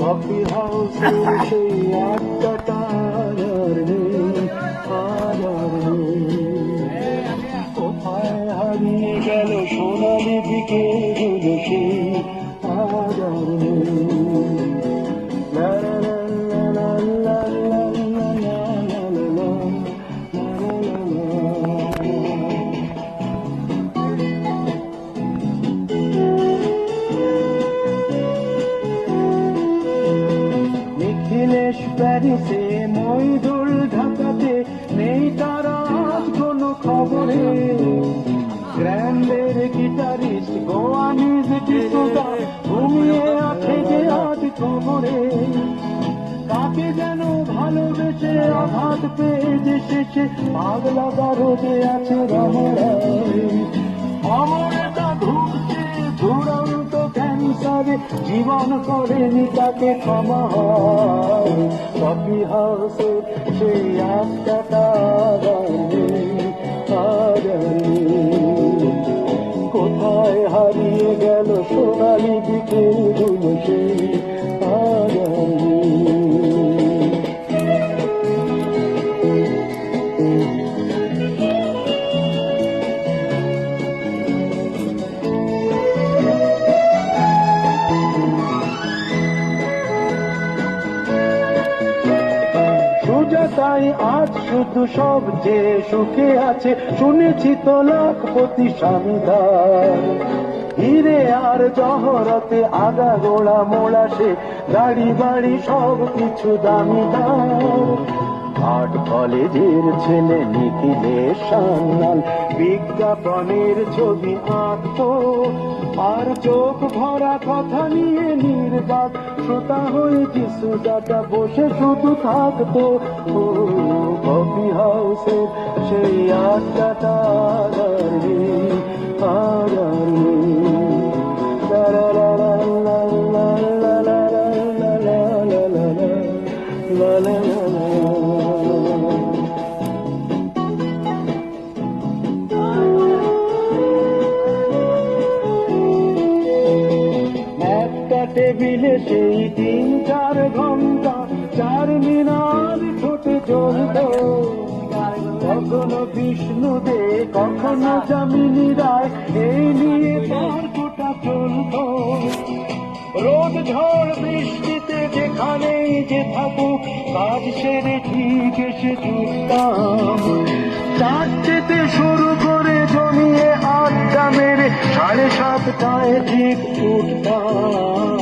Coffee হাউসে সেই আড্ডাটা নিখিলেশ প্যারিসে, মইদুল ঢাকাতে নেই তার আজ কোনো খবরে। গ্র্যান্ডের গিটারিস্ট গোয়ানিজ টিসুদা ঘুমিয়ে আছে যে আজ খবরে। কাকে যেন ভালোবেসে আঘাত পেয়ে যে শেষে, পাগলা বারোদে আছে রমরায় অমরতা ঢুকছে দুরন্ত ক্যান্সারে জীবন করেনি তাকে ক্ষমা হয়। কফি হাউসে সেই আত্মাটা সুজাতাই আজ শুধু সব যে সুখে আছে, শুনেছি তো লাখপতি স্বামীদার হিরে আর জহরতে আগা গোড়া মোড়া সে গাড়ি বাড়ি সব কিছু দামিদার আর্ট কলেজের ছেলে নিখিলের সান্যাল বিজ্ঞাপনের ছবি আঁকত। আর চোখ ভরা কথা নিয়ে নির্বাক। শ্রোতা হয়ে যিশুদাটা বসে শুধু থাকতো। কফি হাউসের সেই আড্ডাটা টেবিলে সেই তিন চার ঘণ্টা, চার মিনার ঠোঁটে চলত। কখনো বিষ্ণু দে কখনো জামিনী রায় এই নিয়ে তর্কটা চলত। রোদ ঝড় বৃষ্টিতে যেখানেই যে থাকুক, কাজ সেরে ঠিক এসে চুপতাম চারটেতে শুরু করে জমিয়ে আড্ডা মেরে সাড়ে সাতটায় ঠিক উঠতাম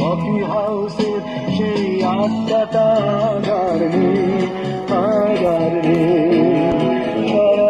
কফি হাউসের সেই আড্ডাটা আগার আগার রে